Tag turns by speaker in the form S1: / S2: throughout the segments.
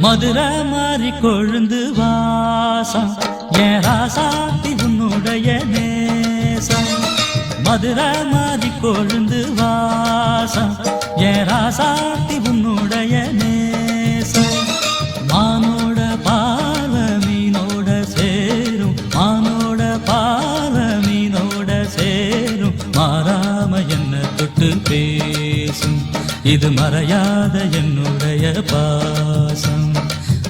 S1: மதுரை மாறி கொழுந்து வாசம். என் ராசாத்தி உன்னுடைய நேசம். மதுரை மாறி கொழுந்து வாசம். என் ராசாத்தி உன்னுடைய நேசம். மானோட பால மீனோட சேரும். மானோட பால மீனோட சேரும். மாறாம என்ன தொட்டு பேசும். இது மறையாத என்னுடைய பாசம்.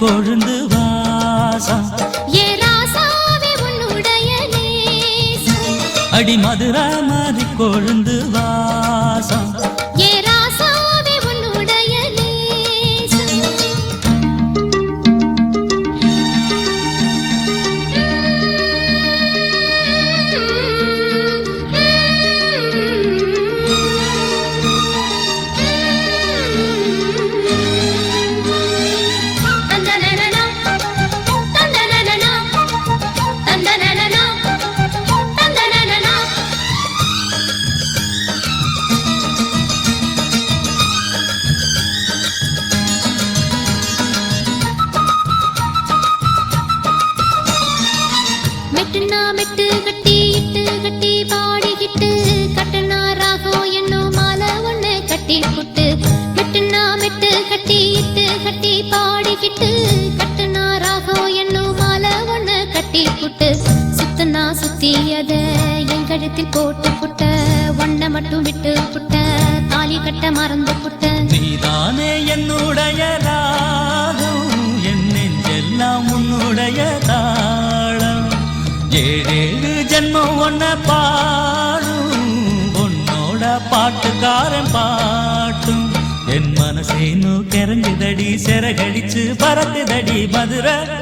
S1: கொழுந்து
S2: நேசம்.
S1: அடி மதுரா மாறி கொழுந்து வாசம்
S2: மெட்டுனா மெட்டு கட்டி இட்டு கட்டி பாடிக்கிட்டு கட்டுனா ராகம் என்னும் மாலை ஒண்ணு கட்டி புட்டு. மெட்டுனா மெட்டு கட்டி இட்டு கட்டி பாடிக்கிட்டு கட்டுனா ராகம் என்னும் மாலை ஒண்ணு கட்டி புட்டு. சுத்தனா சுத்தி அத என் கழுத்தில் போட்டு புட்ட. ஒன்ன மட்டும் விட்டு புட்ட. தாலி கட்ட மறந்து புட்ட.
S1: ஏழேழு ஜென்மம் ஒன்ன பாடும் உன்னோட பாட்டுக்காரன் பாட்டும். என் மனசேனு கெரங்குதடி சிறகடிச்சு பறக்குதடி மதுரை.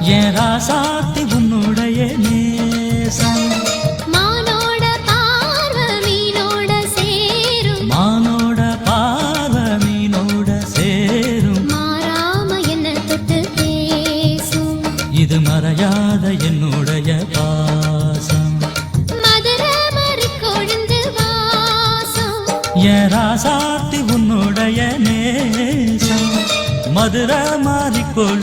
S1: என் ராசாத்தி உன்னுடைய நேசம். மறையாத என்னுடைய பாசம்.
S2: மாறி கொழுந்து
S1: என் ராசாத்தி உன்னுடைய நேசம். மதுரை மாறிக்கொள்